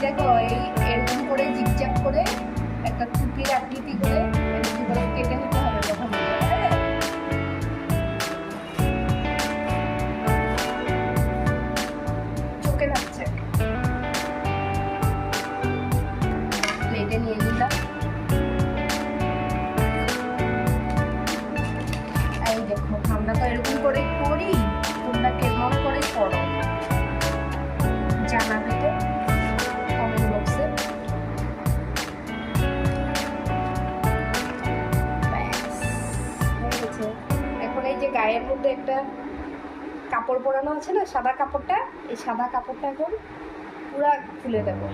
দেখো এই মধ্যে একটা কাপড় পরানো আছে না, সাদা কাপড়টা, এই সাদা কাপড়টা এখন পুরা খুলে দেবো।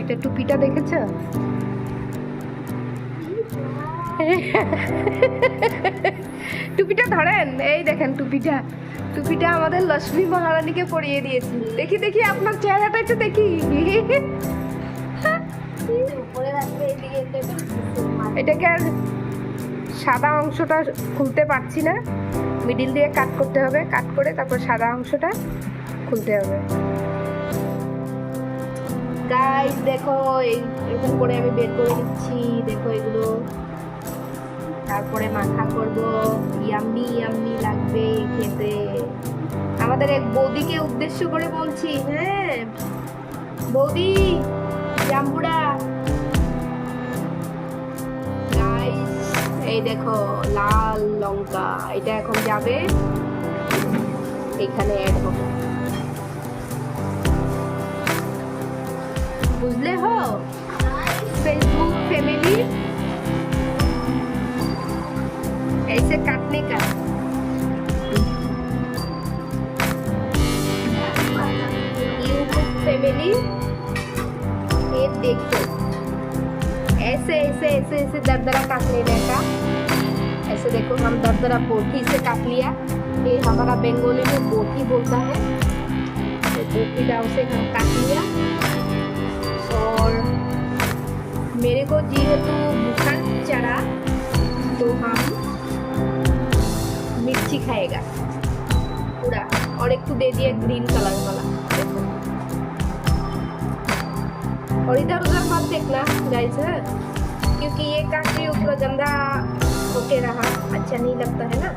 এটা টুপিটা দেখেছ? টুপিটা ধরেন, এই দেখেন টুপিটা। টুপিটা আমাদের লক্ষ্মী মহারানীকে পরিয়ে দিয়েছি। দেখি দেখি আপনার চেহারাটা একটু দেখি। এটাকে আর সাদা অংশটা খুলতে পারছি না। মিডিল দিয়ে কাট করতে হবে। কাট করে তারপর সাদা অংশটা খুলতে হবে। গাইস দেখো, এই এরকম করে আমি বের করে নিচ্ছি। দেখো এগুলো। তারপরে মাখা করব। ইয়াম্মি ইয়াম্মি লাগবে খেতে। আমাদের এক বৌদিকে উদ্দেশ্য করে বলছি হ্যাঁ বৌদি। জাম্বুড়া গাইস এই দেখো লাল লঙ্কা এটা এখন যাবে এখানে অ্যাড হবে बुझले हो फेसबुक फैमिली ऐसे काटने का यूट्यूब फैमिली ये देखो ऐसे ऐसे ऐसे ऐसे दरदरा काट लेने का। ऐसे देखो, हम दरदरा बोटी से काट लिया। ये हमारा बंगाली में बोटी बोलता है। तो बोटी डाव से हम काट लिया। और मेरे को जेहेतु बुखार चढ़ा तो हम मिर्ची खाएगा। पूरा। और एक तो दे दिया ग्रीन कलर वाला। और इधर उधर मत देखना गाइस है क्योंकि ये काफी ऊपर गंदा होके रहा अच्छा नहीं लगता है ना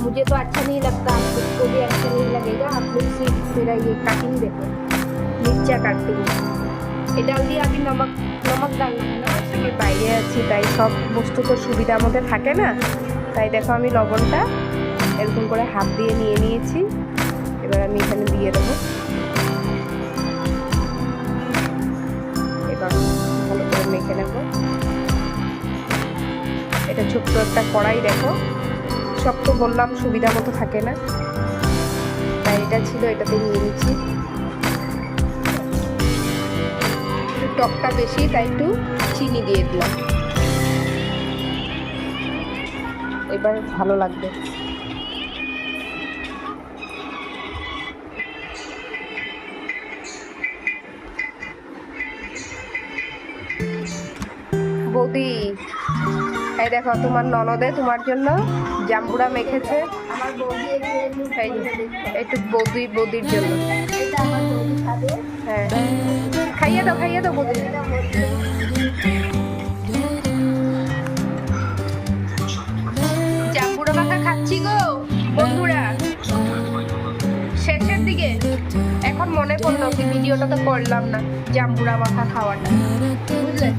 मुझे तो अच्छा नहीं लगता आप सबको भी अच्छा नहीं लगेगा आप लोग सिर्फ मेरा ये काटिंग देखो मिर्चा काटिंग এটা দিয়ে আমি নমক নমক ডালনা না আমি বাইরে আছি তাই সব বস্তু তো সুবিধার মধ্যে থাকে না তাই দেখো আমি লবণটা এরকম করে হাত দিয়ে নিয়ে নিয়েছি এবার আমি এখানে দিয়ে দেবো মেখে নেব। এটা ছোট্ট একটা কড়াই, দেখো। সব তো বললাম সুবিধা মতো থাকে না। তাই এটা ছিল, এটাতে নিয়ে নিচ্ছি। টকটা বেশি, তাই একটু চিনি দিয়ে দিলাম। এবার ভালো লাগবে। বৌদি। এই দেখো তোমার ননদে তোমার জন্য জাম্বুরা মেখেছে। একটু বৌদি বৌদির জন্য। হ্যাঁ। খাইয়ে দাও খাইয়ে দাও বৌদি। জাম্বুরা মাখা খাচ্ছি গো বন্ধুরা। শেষের দিকে এখন মনে পড়ল কি ভিডিওটা তো করলাম না জাম্বুরা মাখা খাওয়াটা। বুঝলে?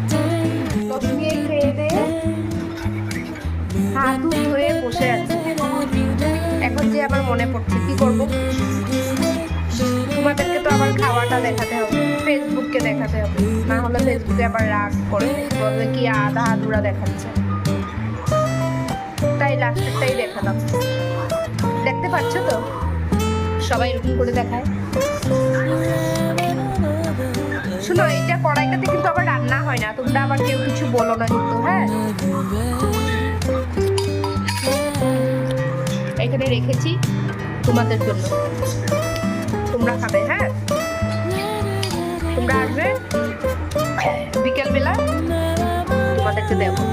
হাত ধুয়ে বসে আছে। এখন যে আবার মনে পড়ছে, কি করব? তোমাদেরকে তো আবার খাওয়াটা দেখাতে হবে ফেসবুককে দেখাতে হবে। না হলে ফেসবুকে আবার রাগ করে বলবে, কি আধা আধুরা দেখাচ্ছে। তাই লাস্টেরটাই দেখালাম। দেখতে পাচ্ছ তো? সবাই এরকম করে দেখায়। শুনো, এইটা কড়াইটাতে কিন্তু আবার রান্না হয় না। তোমরা আবার কেউ কিছু বলো না কিন্তু হ্যাঁ? এখানে রেখেছি তোমাদের জন্য। তোমরা খাবে হ্যাঁ? তোমরা আসবে বিকেলবেলা তোমাদেরকে দেখো